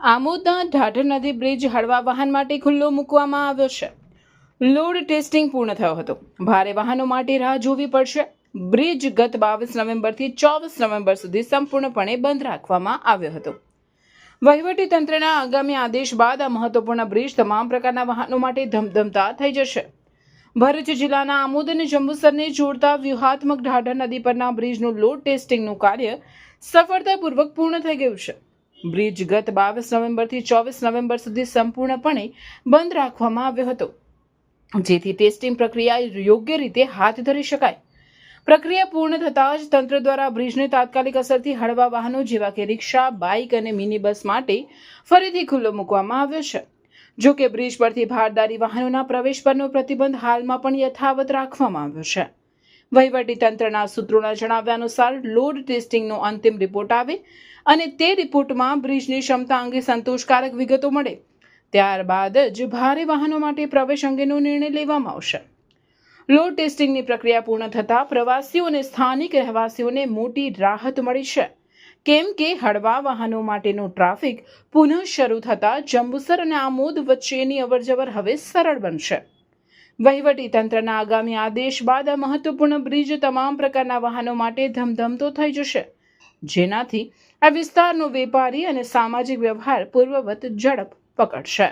આમોદના ઢાઢર નદી બ્રિજ હળવા વાહન માટે ખુલ્લો મૂકવામાં આવ્યો છે. લોડ ટેસ્ટિંગ પૂર્ણ થયો હતો. ભારે વાહનો માટે રાહ જોવી પડશે. બ્રિજ ગત બાવીસ નવેમ્બરથી ચોવીસ નવેમ્બર સુધી સંપૂર્ણપણે બંધ રાખવામાં આવ્યો હતો. વહીવટી તંત્રના આગામી આદેશ બાદ આ મહત્વપૂર્ણ બ્રિજ તમામ પ્રકારના વાહનો માટે ધમધમતા થઈ જશે. ભરૂચ જિલ્લાના આમોદ અને જંબુસરને જોડતા વ્યૂહાત્મક ઢાઢર નદી પરના બ્રિજનું લોડ ટેસ્ટિંગનું કાર્ય સફળતાપૂર્વક પૂર્ણ થઈ ગયું છે. બ્રિજ ગત બાવીસ નવેમ્બરથી ચોવીસ નવેમ્બર સુધી સંપૂર્ણપણે બંધ રાખવામાં આવ્યો હતો. જેથી ટેસ્ટિંગ પ્રક્રિયા યોગ્ય રીતે હાથ ધરી શકાય. પ્રક્રિયા પૂર્ણ થતાં જ તંત્ર દ્વારા બ્રિજને તાત્કાલિક અસરથી હળવા વાહનો જેવા કે રિક્ષા, બાઇક અને મિની બસ માટે ફરીથી ખુલ્લો મૂકવામાં આવ્યો છે. જો કે બ્રિજ પરથી ભારદારી વાહનોના પ્રવેશ પરનો પ્રતિબંધ હાલમાં પણ યથાવત રાખવામાં આવ્યો છે. વહીવટી તંત્રના સૂત્રોના જણાવ્યા અનુસાર લોડ ટેસ્ટિંગનો અંતિમ રિપોર્ટ આવે અને તે રિપોર્ટમાં બ્રિજની ક્ષમતા અંગે સંતોષકારક વિગતો મળે. ત્યારબાદ જ ભારે વાહનો માટે પ્રવેશ અંગેનો નિર્ણય લેવામાં આવશે. લોડ ટેસ્ટિંગની પ્રક્રિયા પૂર્ણ થતાં પ્રવાસીઓ અને સ્થાનિક રહેવાસીઓને મોટી રાહત મળી છે. કેમ કે હળવા વાહનો માટેનો ટ્રાફિક પુનઃ શરૂ થતાં જંબુસર અને આમોદ વચ્ચેની અવરજવર હવે સરળ બનશે. વહીવટી તંત્રના આગામી આદેશ બાદ આ મહત્વપૂર્ણ બ્રિજ તમામ પ્રકારના વાહનો માટે ધમધમતો થઈ જશે. જેનાથી આ વિસ્તારનો વેપારી અને સામાજિક વ્યવહાર પૂર્વવત ઝડપ પકડશે.